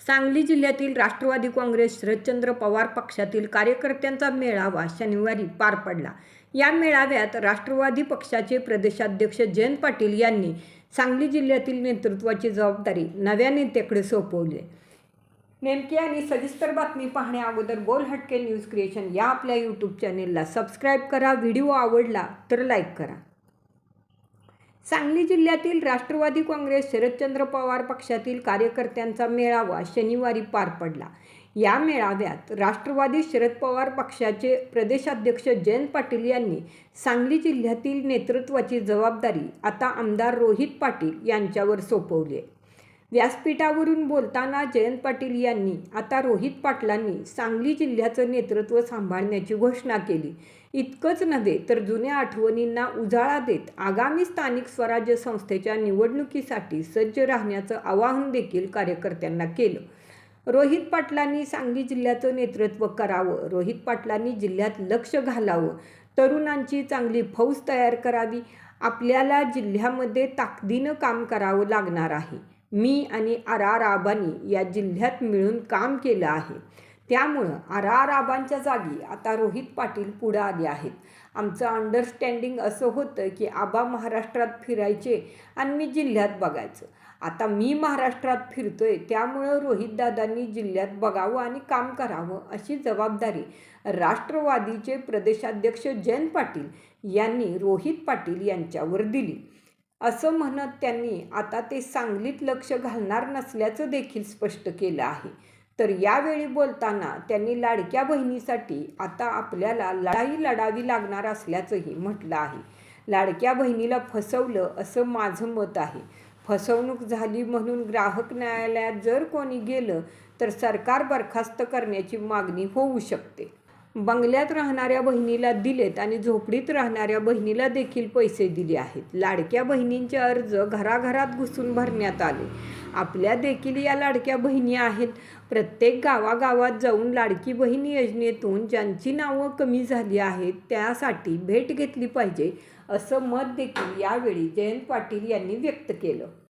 सांगली जिल्ह्यातील राष्ट्रवादी काँग्रेस शरदचंद्र पवार पक्षातील कार्यकर्त्यांचा मेळावा शनिवारी पार पडला. या मेळाव्यात राष्ट्रवादी पक्षाचे प्रदेशाध्यक्ष जयंत पाटील यांनी सांगली जिल्ह्यातील नेतृत्वाची जबाबदारी नव्या नेत्याकडे सोपवली. नेमकी आणि सविस्तर बातमी पाहण्याअगोदर गोल बोल हटके न्यूज क्रिएशन या आपल्या यूट्यूब चॅनेलला सबस्क्राईब करा. व्हिडिओ आवडला तर लाईक करा. सांगली जिल्ह्यातील राष्ट्रवादी काँग्रेस शरदचंद्र पवार पक्षातील कार्यकर्त्यांचा मेळावा शनिवारी पार पडला. या मेळाव्यात राष्ट्रवादी शरद पवार पक्षाचे प्रदेशाध्यक्ष जयंत पाटील यांनी सांगली जिल्ह्यातील नेतृत्वाची जबाबदारी आता आमदार रोहित पाटील यांच्यावर सोपवली आहे. व्यासपीठावरून बोलताना जयंत पाटील यांनी आता रोहित पाटलांनी सांगली जिल्ह्याचं नेतृत्व सांभाळण्याची घोषणा केली. इतकंच नव्हे तर जुन्या आठवणींना उजाळा देत आगामी स्थानिक स्वराज्य संस्थेच्या निवडणुकीसाठी सज्ज राहण्याचं आवाहन देखील कार्यकर्त्यांना केलं. रोहित पाटलांनी सांगली जिल्ह्याचं नेतृत्व करावं रोहित पाटलांनी जिल्ह्यात लक्ष घालावं तरुणांची चांगली फौज तयार करावी आपल्याला जिल्ह्यामध्ये ताकदीनं काम करावं लागणार आहे. मी आणि आर आर आबांनी या जिल्ह्यात मिळून काम केलं आहे. त्यामुळं आर आर आबांच्या जागी आता रोहित पाटील पुढं आले आहेत. आमचं अंडरस्टँडिंग असं होतं की आबा महाराष्ट्रात फिरायचे आणि मी जिल्ह्यात बघायचं. आता मी महाराष्ट्रात फिरतोय त्यामुळं रोहितदादांनी जिल्ह्यात बघावं आणि काम करावं अशी जबाबदारी राष्ट्रवादीचे प्रदेशाध्यक्ष जयंत पाटील यांनी रोहित पाटील यांच्यावर दिली. असं म्हणत त्यांनी आता ते सांगलीत लक्ष घालणार नसल्याचं देखील स्पष्ट केलं आहे. तर यावेळी बोलताना त्यांनी लाडक्या बहिणीसाठी आता आपल्याला लढाई लढावी लागणार असल्याचंही म्हटलं आहे. लाडक्या बहिणीला फसवलं असं माझं मत आहे. फसवणूक झाली म्हणून ग्राहक न्यायालयात जर कोणी गेलं तर सरकार बरखास्त करण्याची मागणी होऊ शकते. बंगल्यात राहणाऱ्या बहिणीला दिलेत आणि झोपडीत राहणाऱ्या बहिणीला देखील पैसे दिले आहेत. लाडक्या बहिणींचे अर्ज घराघरात घुसून भरण्यात आले. आपल्या देखील या लाडक्या बहिणी आहेत. प्रत्येक गावागावात जाऊन लाडकी बहीण योजनेतून ज्यांची नावं कमी झाली आहेत त्यासाठी भेट घेतली पाहिजे असं मत देखील यावेळी जयंत पाटील यांनी व्यक्त केलं.